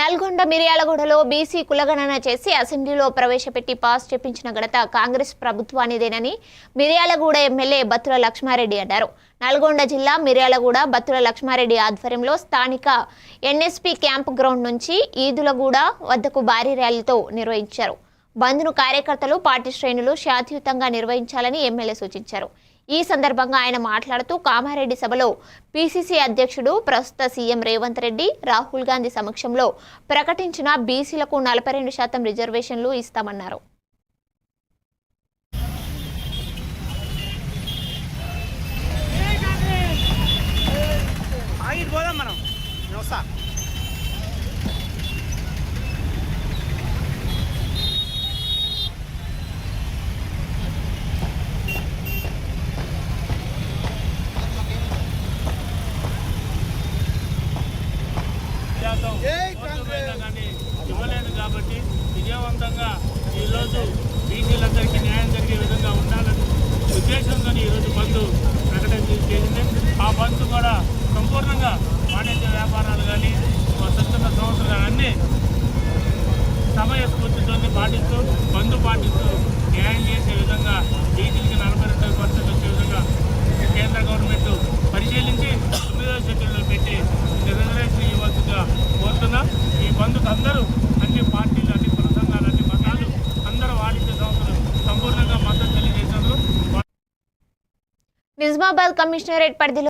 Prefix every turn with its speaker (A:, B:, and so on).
A: నల్గొండ మిర్యాలగూడలో బీసీ కులగణన చేసి అసెంబ్లీలో ప్రవేశపెట్టి పాస్ చేపించిన ఘనత కాంగ్రెస్ ప్రభుత్వానిదేనని మిర్యాలగూడ ఎమ్మెల్యే బత్తుల లక్ష్మారెడ్డి అన్నారు. నల్గొండ జిల్లా మిర్యాలగూడ బత్తుల లక్ష్మారెడ్డి ఆధ్వర్యంలో స్థానిక ఎన్ఎస్పీ క్యాంప్ గ్రౌండ్ నుంచి ఈదులగూడ వద్దకు భారీ ర్యాలీతో నిర్వహించారు. బంద్ను కార్యకర్తలు పార్టీ శ్రేణులు శాతియుతంగా నిర్వహించాలని ఎమ్మెల్యే సూచించారు. ఈ సందర్భంగా ఆయన మాట్లాడుతూ కామారెడ్డి సభలో పిసిసి అధ్యక్షుడు ప్రస్తుత సీఎం రేవంత్ రెడ్డి రాహుల్ గాంధీ సమక్షంలో ప్రకటించిన బీసీలకు నలభై రెండు శాతం రిజర్వేషన్లు ఇస్తామన్నారు.
B: మనం.
C: శాతం కానీ ఇవ్వలేదు కాబట్టి విజయవంతంగా ఈరోజు బీసీలందరికీ న్యాయం జరిగే విధంగా ఉండాలని ఉద్దేశంతో ఈరోజు బంద్ ప్రకటన చేసింది. ఆ బంద్ కూడా సంపూర్ణంగా వాణిజ్య వ్యాపారాలు కానీ వస్తున్న సంవత్సరాలు అన్నీ సమయ స్ఫూర్తితో పాటిస్తూ బంద్ పాటిస్తూ న్యాయం చేసే విధంగా సంపూర్ణంగా మద్దతు తెలియజేసినందుకు
A: నిజామాబాద్ కమిషనరేట్ పరిధిలో